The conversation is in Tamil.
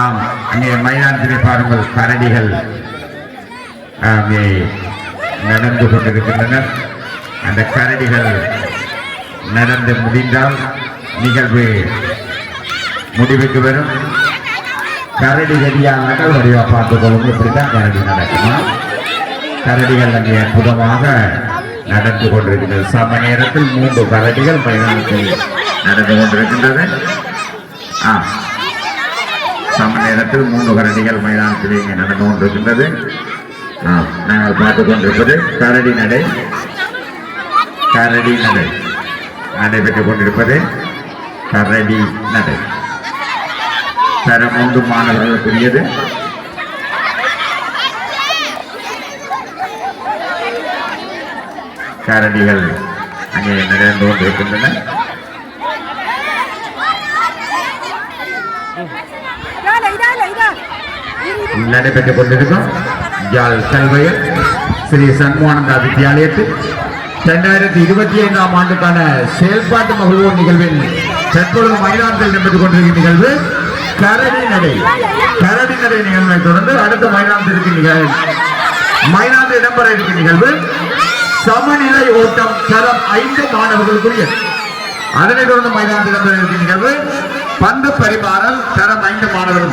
ஆம் அங்கே மைதானத்திலே பாருங்கள் கரடிகள். அங்கே நடந்து கொண்டிருக்கின்றனர் அந்த கரடிகள் நடந்து முடிந்தால் நிகழ்வு முடிவுக்கு வரும். கரடி கடியாக வடிவாக பார்த்துக் கொள்ளுங்க இப்படித்தான் கரடி நடக்குமா? கரடிகள் அங்கே அற்புதமாக நடந்து கொண்டிருக்கின்றது சம நேரத்தில் மூன்று கரடிகள் மைதானத்தில் நடந்து கொண்டிருக்கின்றது ஆ சம நேரத்தில் மூன்று கரடிகள் மைதானத்தில் இங்கே நடந்து கொண்டிருக்கின்றது. நாங்கள் பார்த்துக் கொண்டிருப்பது கரடி நடை. கரடி நடை. நடைபெற்றுக் கொண்டிருப்பது கரடி நடை. தரம் மூன்று மாணவர்களுக்குரியது. கரடிகள் அங்கே நடந்து கொண்டிருக்கின்றன. நடைபெற்றுக் கொண்டிருக்கும் யாழ் கல்வையில் ஸ்ரீ சண்முகானந்தா வித்தியாலயத்தில் இரண்டாயிரத்தி இருபத்தி ஐந்தாம் ஆண்டுக்கான செயல்பாட்டு மகிழ்வோர் நிகழ்வில் தற்பொழுது மைதானத்தில் நடைபெற்றுக் கொண்டிருக்கும் நிகழ்வு கரடி நடை. கரடி நடை நிகழ்வை தொடர்ந்து அடுத்த மைதானத்திற்கு நிகழ்வு மைதானத்தில் இடம்பெற இருக்கும் நிகழ்வு சமநிலை ஓட்டம் தரம் ஐந்து மாணவர்களுக்குரிய. அதனைத் தொடர்ந்து மைதானத்தில் இடம்பெற இருக்கும் நிகழ்வு பந்து பரிமாறல் தரம் ஐந்து மாணவர்கள்